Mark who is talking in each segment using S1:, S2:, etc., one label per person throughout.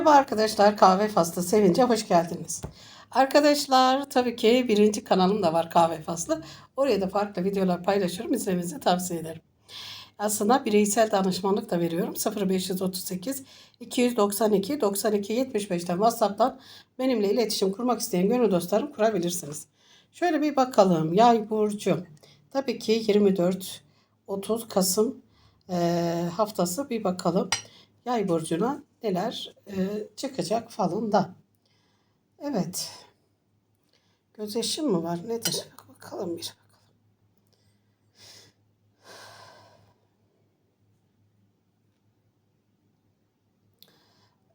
S1: Merhaba arkadaşlar, kahve faslı sevince hoş geldiniz. Arkadaşlar tabii ki birinci kanalım da var kahve faslı. Oraya da farklı videolar paylaşıyorum, izlemenizi tavsiye ederim. Aslında bireysel danışmanlık da veriyorum. 0538 292 92 75'ten WhatsApp'tan benimle iletişim kurmak isteyen gönül dostlarım kurabilirsiniz. Şöyle bir bakalım. Yay burcu. Tabii ki 24 30 Kasım eee, haftası bir bakalım. Yay burcuna neler eee, çıkacak falında. Evet. Göz yaşım mı var nedir? Bakalım bir.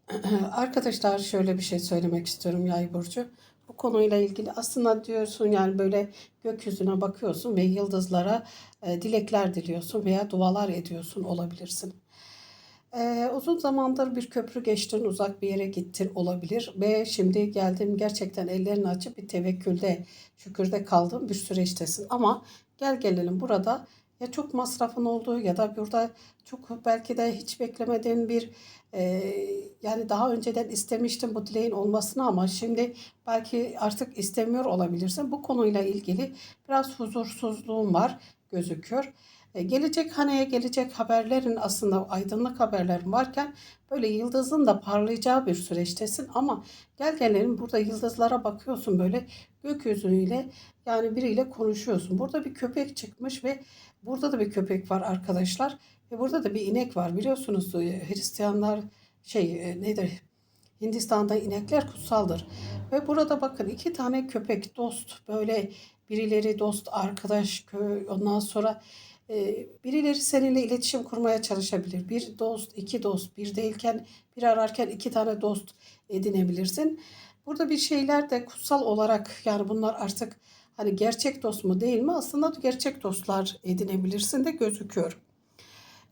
S1: Arkadaşlar şöyle bir şey söylemek istiyorum Yay burcu. Bu konuyla ilgili aslında diyorsun yani böyle gökyüzüne bakıyorsun ve yıldızlara e, dilekler diliyorsun veya dualar ediyorsun olabilirsin. E, uzun zamandır bir köprü geçtin, uzak bir yere gittin olabilir ve şimdi geldim gerçekten ellerini açıp bir tevekkülde, şükürde kaldığın bir süreçtesin. Ama gel gelelim burada ya çok masrafın olduğu ya da burada çok belki de hiç beklemediğin bir e, yani daha önceden istemiştim bu dileğin olmasını ama şimdi belki artık istemiyor olabilirsin. Bu konuyla ilgili biraz huzursuzluğum var gözüküyor. E, gelecek haneye gelecek haberlerin aslında aydınlık haberlerin varken böyle yıldızın da parlayacağı bir süreçtesin ama gel gelelim burada yıldızlara bakıyorsun böyle gökyüzüyle yani biriyle konuşuyorsun. Burada bir köpek çıkmış ve burada da bir köpek var arkadaşlar. Ve burada da bir inek var biliyorsunuz e, Hristiyanlar şey e, nedir Hindistan'da inekler kutsaldır. Ve burada bakın iki tane köpek dost böyle birileri dost arkadaş ondan sonra birileri seninle iletişim kurmaya çalışabilir. Bir dost iki dost bir değilken bir ararken iki tane dost edinebilirsin. Burada bir şeyler de kutsal olarak yani bunlar artık hani gerçek dost mu değil mi aslında gerçek dostlar edinebilirsin de gözüküyor.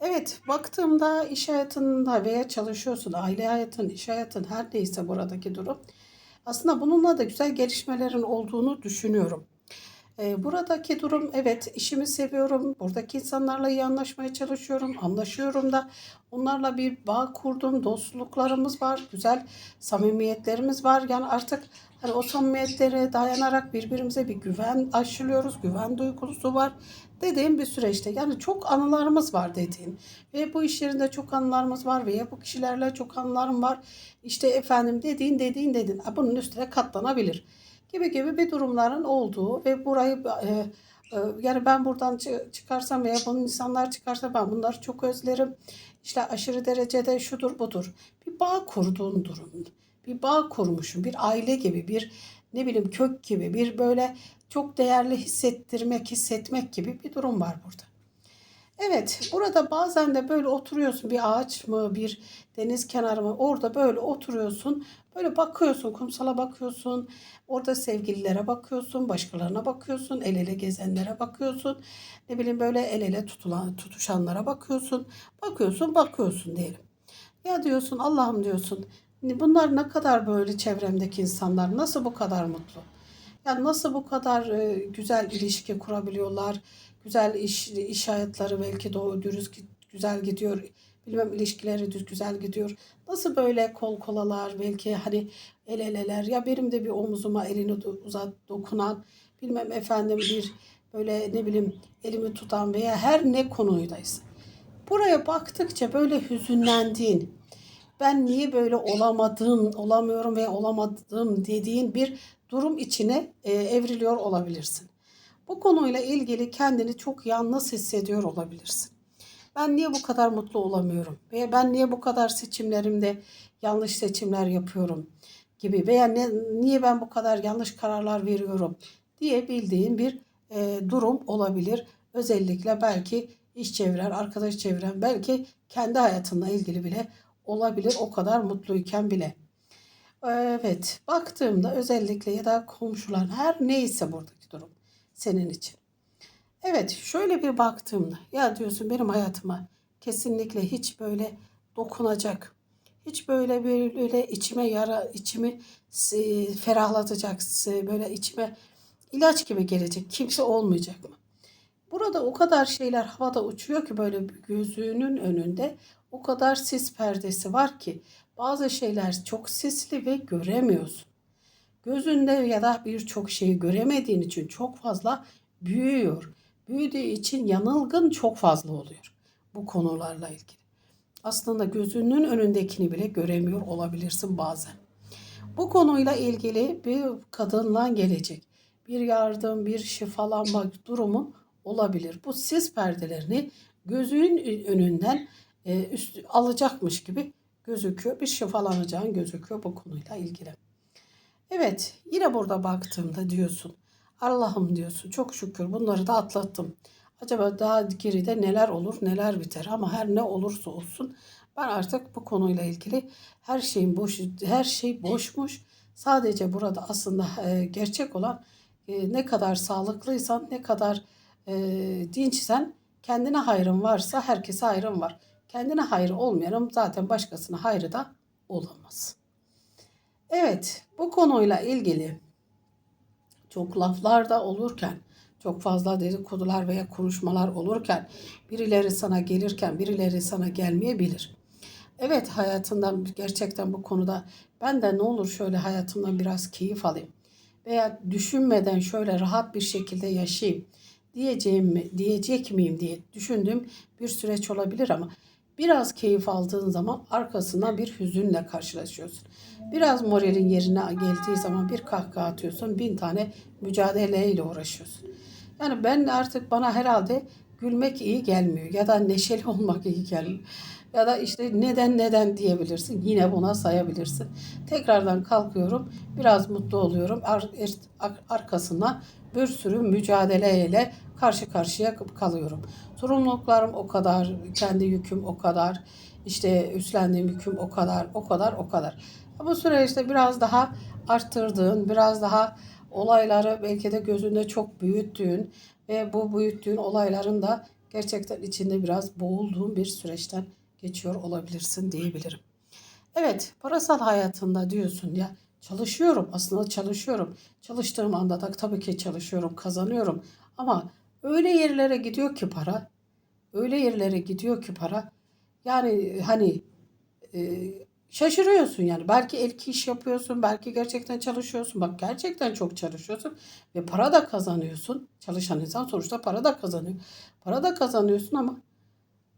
S1: Evet, baktığımda iş hayatında veya çalışıyorsun, aile hayatın, iş hayatın her neyse buradaki durum. Aslında bununla da güzel gelişmelerin olduğunu düşünüyorum. Ee, buradaki durum evet işimi seviyorum. Buradaki insanlarla iyi anlaşmaya çalışıyorum. Anlaşıyorum da onlarla bir bağ kurdum. Dostluklarımız var. Güzel samimiyetlerimiz var. Yani artık hani o samimiyetlere dayanarak birbirimize bir güven aşılıyoruz. Güven duygusu var dediğim bir süreçte. Yani çok anılarımız var dediğim. Ve bu iş yerinde çok anılarımız var veya bu kişilerle çok anılarım var. İşte efendim dediğin dediğin dedin. Bunun üstüne katlanabilir gibi gibi bir durumların olduğu ve burayı e, e, yani ben buradan çıkarsam veya bunun insanlar çıkarsa ben bunları çok özlerim. İşte aşırı derecede şudur budur. Bir bağ kurduğun durum. Bir bağ kurmuşum. Bir aile gibi bir ne bileyim kök gibi bir böyle çok değerli hissettirmek, hissetmek gibi bir durum var burada. Evet, burada bazen de böyle oturuyorsun bir ağaç mı, bir deniz kenarı mı orada böyle oturuyorsun. Böyle bakıyorsun, kumsala bakıyorsun. Orada sevgililere bakıyorsun, başkalarına bakıyorsun, el ele gezenlere bakıyorsun. Ne bileyim böyle el ele tutulan, tutuşanlara bakıyorsun. Bakıyorsun, bakıyorsun diyelim. Ya diyorsun Allah'ım diyorsun. Bunlar ne kadar böyle çevremdeki insanlar nasıl bu kadar mutlu? Yani nasıl bu kadar güzel ilişki kurabiliyorlar? Güzel iş iş hayatları belki de dürüst güzel gidiyor. Bilmem ilişkileri düz güzel gidiyor. Nasıl böyle kol kolalar belki hani el eleler ya benim de bir omuzuma elini uzat dokunan bilmem efendim bir böyle ne bileyim elimi tutan veya her ne konuydaysa. Buraya baktıkça böyle hüzünlendiğin, ben niye böyle olamadım, olamıyorum ve olamadım dediğin bir durum içine e, evriliyor olabilirsin. Bu konuyla ilgili kendini çok yalnız hissediyor olabilirsin. Ben niye bu kadar mutlu olamıyorum? Veya ben niye bu kadar seçimlerimde yanlış seçimler yapıyorum gibi veya ne, niye ben bu kadar yanlış kararlar veriyorum diye bildiğin bir e, durum olabilir. Özellikle belki iş çevren, arkadaş çevren, belki kendi hayatınla ilgili bile olabilir o kadar mutluyken bile. Evet, baktığımda özellikle ya da komşular her neyse buradaki durum senin için. Evet, şöyle bir baktığımda ya diyorsun benim hayatıma kesinlikle hiç böyle dokunacak, hiç böyle böyle içime yara, içimi ferahlatacak, böyle içime ilaç gibi gelecek kimse olmayacak mı? Burada o kadar şeyler havada uçuyor ki böyle gözünün önünde o kadar sis perdesi var ki Bazı şeyler çok sisli ve göremiyorsun. Gözünde ya da birçok şeyi göremediğin için çok fazla büyüyor. Büyüdüğü için yanılgın çok fazla oluyor bu konularla ilgili. Aslında gözünün önündekini bile göremiyor olabilirsin bazen. Bu konuyla ilgili bir kadınla gelecek bir yardım, bir şifalanma durumu olabilir. Bu sis perdelerini gözün önünden e, üst, alacakmış gibi gözüküyor. Bir şifalanacağın gözüküyor bu konuyla ilgili. Evet yine burada baktığımda diyorsun Allah'ım diyorsun çok şükür bunları da atlattım. Acaba daha geride neler olur neler biter ama her ne olursa olsun ben artık bu konuyla ilgili her şeyin boş her şey boşmuş. Sadece burada aslında e, gerçek olan e, ne kadar sağlıklıysan ne kadar e, dinçsen kendine hayrın varsa herkese hayrın var. Kendine hayrı olmayanın zaten başkasına hayrı da olamaz. Evet bu konuyla ilgili çok laflar da olurken, çok fazla dedikodular veya konuşmalar olurken, birileri sana gelirken birileri sana gelmeyebilir. Evet hayatından gerçekten bu konuda ben de ne olur şöyle hayatımdan biraz keyif alayım veya düşünmeden şöyle rahat bir şekilde yaşayayım diyeceğim mi, diyecek miyim diye düşündüğüm bir süreç olabilir ama biraz keyif aldığın zaman arkasından bir hüzünle karşılaşıyorsun. Biraz moralin yerine geldiği zaman bir kahkaha atıyorsun, bin tane mücadeleyle uğraşıyorsun. Yani ben artık bana herhalde gülmek iyi gelmiyor ya da neşeli olmak iyi gelmiyor. Ya da işte neden neden diyebilirsin. Yine buna sayabilirsin. Tekrardan kalkıyorum. Biraz mutlu oluyorum. Ar ar arkasına bir sürü mücadeleyle karşı karşıya kalıyorum. Sorumluluklarım o kadar, kendi yüküm o kadar, işte üstlendiğim yüküm o kadar, o kadar, o kadar. Bu süreçte biraz daha arttırdığın, biraz daha olayları belki de gözünde çok büyüttüğün ve bu büyüttüğün olayların da gerçekten içinde biraz boğulduğun bir süreçten geçiyor olabilirsin diyebilirim. Evet, parasal hayatında diyorsun ya çalışıyorum aslında çalışıyorum. Çalıştığım anda da tabii ki çalışıyorum, kazanıyorum. Ama öyle yerlere gidiyor ki para, öyle yerlere gidiyor ki para. Yani hani e, şaşırıyorsun yani. Belki el iş yapıyorsun, belki gerçekten çalışıyorsun. Bak gerçekten çok çalışıyorsun ve para da kazanıyorsun. Çalışan insan sonuçta para da kazanıyor. Para da kazanıyorsun ama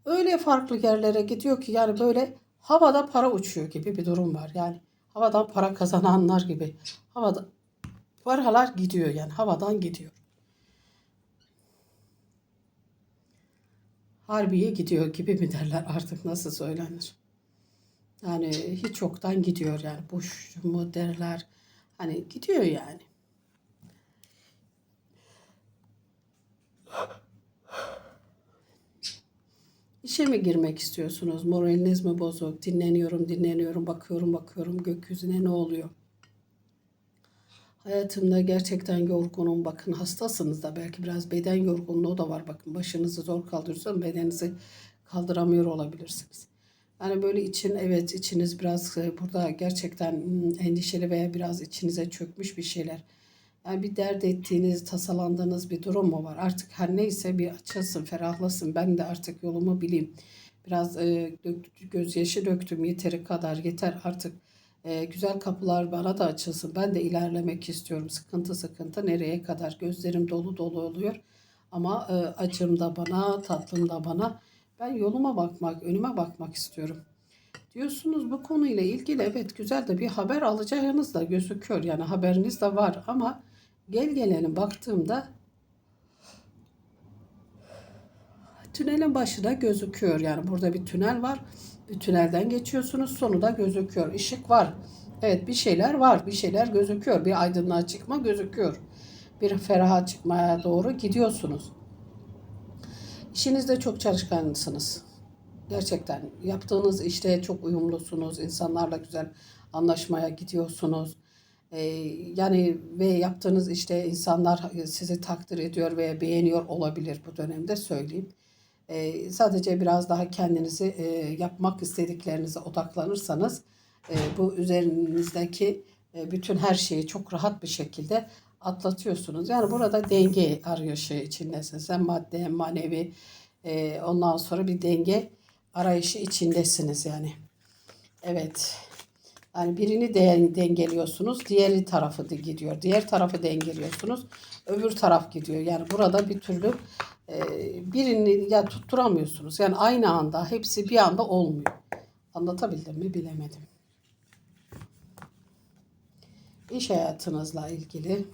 S1: öyle farklı yerlere gidiyor ki yani böyle havada para uçuyor gibi bir durum var. Yani havadan para kazananlar gibi. Havada paralar gidiyor yani havadan gidiyor. Harbiye gidiyor gibi mi derler artık nasıl söylenir? Yani hiç yoktan gidiyor yani boş mu derler. Hani gidiyor yani. İşe mi girmek istiyorsunuz? Moraliniz mi bozuk? Dinleniyorum, dinleniyorum, bakıyorum, bakıyorum gökyüzüne ne oluyor? Hayatımda gerçekten yorgunum. Bakın hastasınız da belki biraz beden yorgunluğu da var. Bakın başınızı zor kaldırıyorsanız bedeninizi kaldıramıyor olabilirsiniz. Yani böyle için evet içiniz biraz e, burada gerçekten hmm, endişeli veya biraz içinize çökmüş bir şeyler. Yani bir dert ettiğiniz, tasalandığınız bir durum mu var? Artık her neyse bir açılsın, ferahlasın. Ben de artık yolumu bileyim. Biraz e, dök, gözyaşı döktüm yeteri kadar yeter artık. E, güzel kapılar bana da açılsın. Ben de ilerlemek istiyorum. Sıkıntı sıkıntı nereye kadar? Gözlerim dolu dolu oluyor. Ama e, acım da bana, tatlım da bana. Ben yoluma bakmak, önüme bakmak istiyorum. Diyorsunuz bu konuyla ilgili evet güzel de bir haber alacağınız da gözüküyor. Yani haberiniz de var ama gel gelelim baktığımda tünelin başı da gözüküyor. Yani burada bir tünel var. Bir tünelden geçiyorsunuz. Sonu da gözüküyor. Işık var. Evet bir şeyler var. Bir şeyler gözüküyor. Bir aydınlığa çıkma gözüküyor. Bir feraha çıkmaya doğru gidiyorsunuz. İşinizde çok çalışkanlısınız. Gerçekten yaptığınız işte çok uyumlusunuz. İnsanlarla güzel anlaşmaya gidiyorsunuz. Ee, yani ve yaptığınız işte insanlar sizi takdir ediyor ve beğeniyor olabilir bu dönemde söyleyeyim. Ee, sadece biraz daha kendinizi e, yapmak istediklerinize odaklanırsanız e, bu üzerinizdeki e, bütün her şeyi çok rahat bir şekilde atlatıyorsunuz. Yani burada denge arayışı içindesiniz. Hem madde hem manevi ondan sonra bir denge arayışı içindesiniz yani. Evet. Yani birini de dengeliyorsunuz, diğeri tarafı da gidiyor. Diğer tarafı dengeliyorsunuz, öbür taraf gidiyor. Yani burada bir türlü e, birini ya tutturamıyorsunuz. Yani aynı anda hepsi bir anda olmuyor. Anlatabildim mi bilemedim. İş hayatınızla ilgili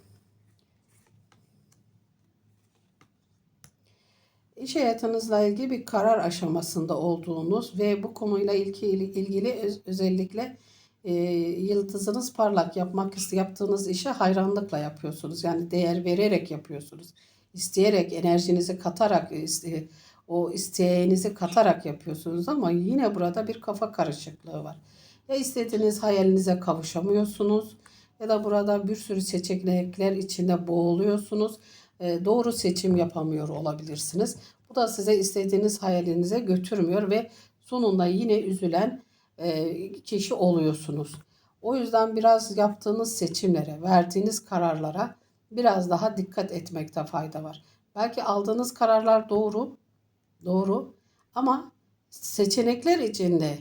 S1: İş hayatınızla ilgili bir karar aşamasında olduğunuz ve bu konuyla ilgili, ilgili öz- özellikle e, yıldızınız parlak yapmak yaptığınız işe hayranlıkla yapıyorsunuz. Yani değer vererek yapıyorsunuz. İsteyerek, enerjinizi katarak, iste- o isteğinizi katarak yapıyorsunuz ama yine burada bir kafa karışıklığı var. Ya istediğiniz hayalinize kavuşamıyorsunuz ya da burada bir sürü seçenekler içinde boğuluyorsunuz. E, doğru seçim yapamıyor olabilirsiniz. Bu da size istediğiniz hayalinize götürmüyor ve sonunda yine üzülen kişi oluyorsunuz. O yüzden biraz yaptığınız seçimlere, verdiğiniz kararlara biraz daha dikkat etmekte fayda var. Belki aldığınız kararlar doğru, doğru ama seçenekler içinde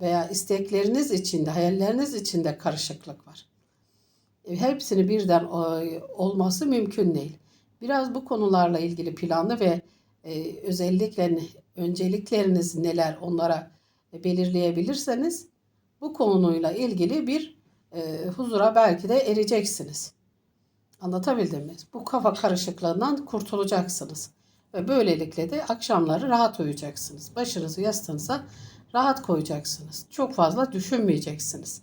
S1: veya istekleriniz içinde, hayalleriniz içinde karışıklık var. E, Hepsini birden e, olması mümkün değil. Biraz bu konularla ilgili planlı ve e, özellikle öncelikleriniz neler onlara belirleyebilirseniz bu konuyla ilgili bir e, huzura belki de ereceksiniz. Anlatabildim mi? Bu kafa karışıklığından kurtulacaksınız. Ve böylelikle de akşamları rahat uyuyacaksınız. Başınızı yastığınıza rahat koyacaksınız. Çok fazla düşünmeyeceksiniz.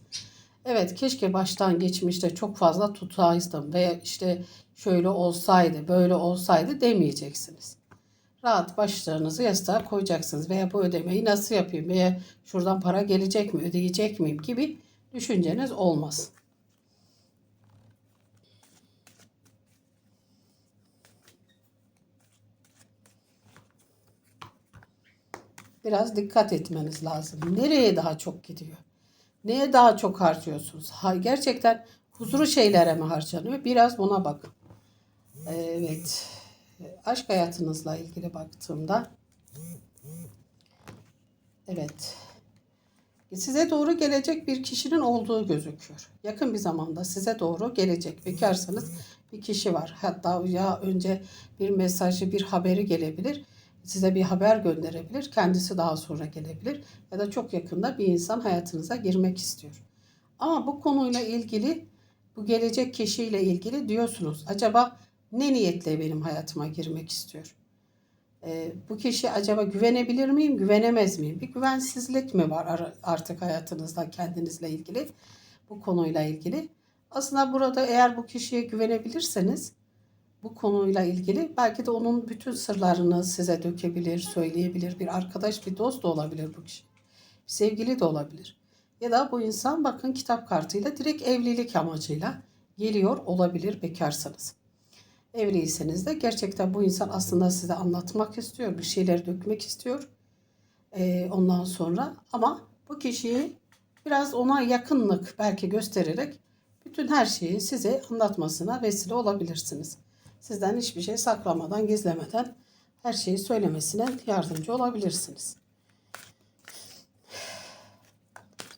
S1: Evet keşke baştan geçmişte çok fazla tutaydım veya işte şöyle olsaydı, böyle olsaydı demeyeceksiniz. Rahat başlarınızı yastığa koyacaksınız veya bu ödemeyi nasıl yapayım veya şuradan para gelecek mi, ödeyecek miyim gibi düşünceniz olmaz. Biraz dikkat etmeniz lazım. Nereye daha çok gidiyor? Neye daha çok harcıyorsunuz? Ha, gerçekten huzuru şeylere mi harcanıyor? Biraz buna bakın. Evet. Aşk hayatınızla ilgili baktığımda evet. Size doğru gelecek bir kişinin olduğu gözüküyor. Yakın bir zamanda size doğru gelecek. Bekarsanız bir kişi var. Hatta ya önce bir mesajı, bir haberi gelebilir. Size bir haber gönderebilir. Kendisi daha sonra gelebilir. Ya da çok yakında bir insan hayatınıza girmek istiyor. Ama bu konuyla ilgili, bu gelecek kişiyle ilgili diyorsunuz. Acaba ne niyetle benim hayatıma girmek istiyor? Ee, bu kişi acaba güvenebilir miyim, güvenemez miyim? Bir güvensizlik mi var ar- artık hayatınızda kendinizle ilgili, bu konuyla ilgili? Aslında burada eğer bu kişiye güvenebilirseniz, bu konuyla ilgili belki de onun bütün sırlarını size dökebilir, söyleyebilir. Bir arkadaş, bir dost da olabilir bu kişi. Bir sevgili de olabilir. Ya da bu insan bakın kitap kartıyla direkt evlilik amacıyla geliyor olabilir bekarsanız. Evliyseniz de gerçekten bu insan aslında size anlatmak istiyor, bir şeyler dökmek istiyor. Ee, ondan sonra ama bu kişiyi biraz ona yakınlık belki göstererek bütün her şeyi size anlatmasına vesile olabilirsiniz. Sizden hiçbir şey saklamadan, gizlemeden her şeyi söylemesine yardımcı olabilirsiniz.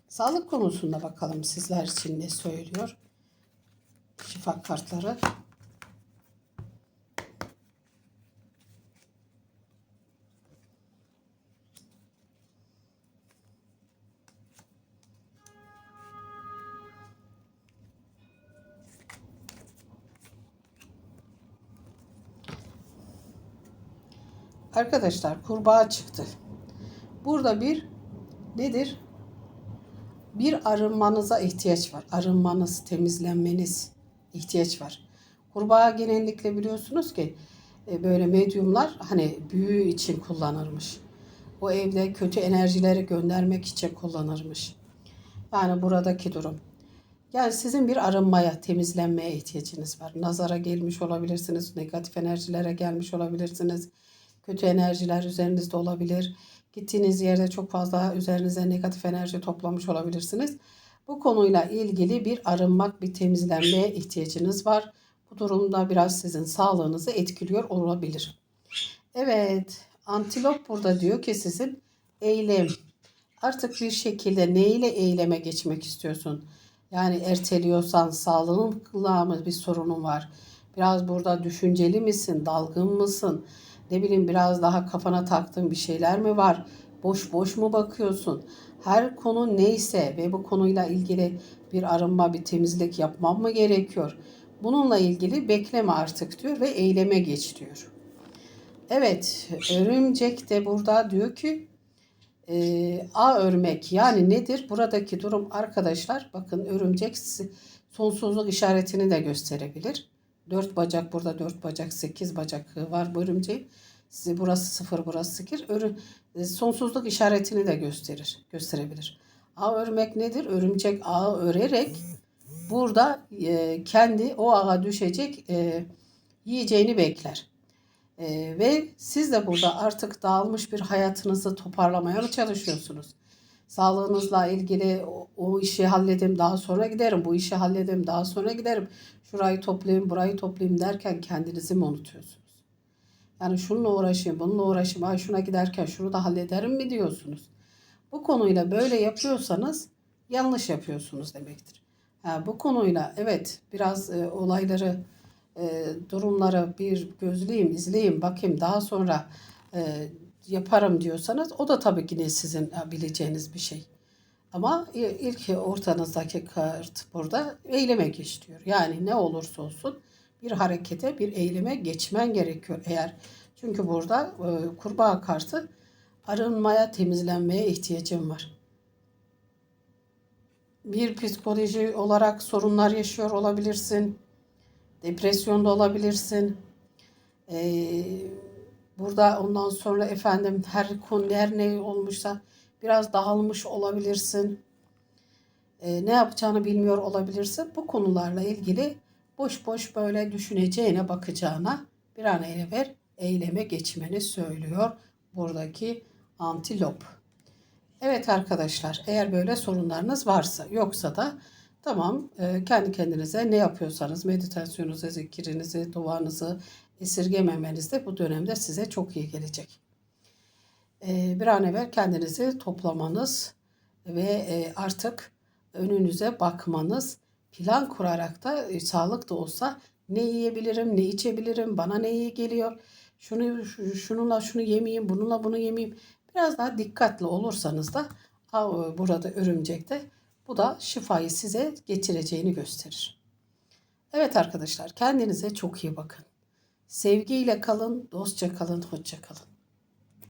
S1: Sağlık konusunda bakalım sizler için ne söylüyor? Şifa kartları. Arkadaşlar kurbağa çıktı. Burada bir nedir? Bir arınmanıza ihtiyaç var. Arınmanız, temizlenmeniz ihtiyaç var. Kurbağa genellikle biliyorsunuz ki e, böyle medyumlar hani büyü için kullanırmış. O evde kötü enerjileri göndermek için kullanırmış. Yani buradaki durum. Yani sizin bir arınmaya, temizlenmeye ihtiyacınız var. Nazara gelmiş olabilirsiniz, negatif enerjilere gelmiş olabilirsiniz. Kötü enerjiler üzerinizde olabilir. Gittiğiniz yerde çok fazla üzerinize negatif enerji toplamış olabilirsiniz. Bu konuyla ilgili bir arınmak, bir temizlenmeye ihtiyacınız var. Bu durumda biraz sizin sağlığınızı etkiliyor olabilir. Evet, antilop burada diyor ki sizin eylem, Artık bir şekilde neyle eyleme geçmek istiyorsun? Yani erteliyorsan sağlığınla mı bir sorunun var? Biraz burada düşünceli misin? Dalgın mısın? Ne bileyim biraz daha kafana taktığın bir şeyler mi var? Boş boş mu bakıyorsun? Her konu neyse ve bu konuyla ilgili bir arınma, bir temizlik yapmam mı gerekiyor? Bununla ilgili bekleme artık diyor ve eyleme geç diyor. Evet, örümcek de burada diyor ki e, A örmek yani nedir? Buradaki durum arkadaşlar bakın örümcek sonsuzluk işaretini de gösterebilir. Dört bacak burada dört bacak sekiz bacak var bu örümceğin. Size burası sıfır burası sıfır. Örü, e, sonsuzluk işaretini de gösterir, gösterebilir. A örmek nedir? Örümcek ağı örerek burada e, kendi o ağa düşecek e, yiyeceğini bekler. Ee, ve siz de burada artık dağılmış bir hayatınızı toparlamaya mı çalışıyorsunuz? Sağlığınızla ilgili o, o işi halledeyim daha sonra giderim, bu işi halledeyim daha sonra giderim. Şurayı toplayayım, burayı toplayayım derken kendinizi mi unutuyorsunuz? Yani şununla uğraşayım, bununla uğraşayım, ay şuna giderken şunu da hallederim mi diyorsunuz? Bu konuyla böyle yapıyorsanız yanlış yapıyorsunuz demektir. Ha, bu konuyla evet biraz e, olayları e, durumları bir gözleyeyim, izleyeyim, bakayım daha sonra e, yaparım diyorsanız o da tabii ki ne sizin bileceğiniz bir şey. Ama ilk ortanızdaki kart burada eyleme geç diyor. Yani ne olursa olsun bir harekete, bir eyleme geçmen gerekiyor eğer. Çünkü burada e, kurbağa kartı arınmaya, temizlenmeye ihtiyacım var. Bir psikoloji olarak sorunlar yaşıyor olabilirsin. Depresyonda olabilirsin. Ee, burada ondan sonra efendim her konu her ne olmuşsa biraz dağılmış olabilirsin. Ee, ne yapacağını bilmiyor olabilirsin. Bu konularla ilgili boş boş böyle düşüneceğine bakacağına bir an evvel eyleme geçmeni söylüyor buradaki antilop. Evet arkadaşlar eğer böyle sorunlarınız varsa yoksa da tamam e, kendi kendinize ne yapıyorsanız meditasyonunuzu, zikrinizi, duanızı esirgememeniz de bu dönemde size çok iyi gelecek. E, bir an evvel kendinizi toplamanız ve e, artık önünüze bakmanız, plan kurarak da e, sağlık da olsa ne yiyebilirim, ne içebilirim, bana ne iyi geliyor, şunu şu- şununla şunu yemeyeyim, bununla bunu yemeyeyim. Biraz daha dikkatli olursanız da av- burada örümcekte bu da şifayı size getireceğini gösterir. Evet arkadaşlar kendinize çok iyi bakın. Sevgiyle kalın, dostça kalın, hoşça kalın.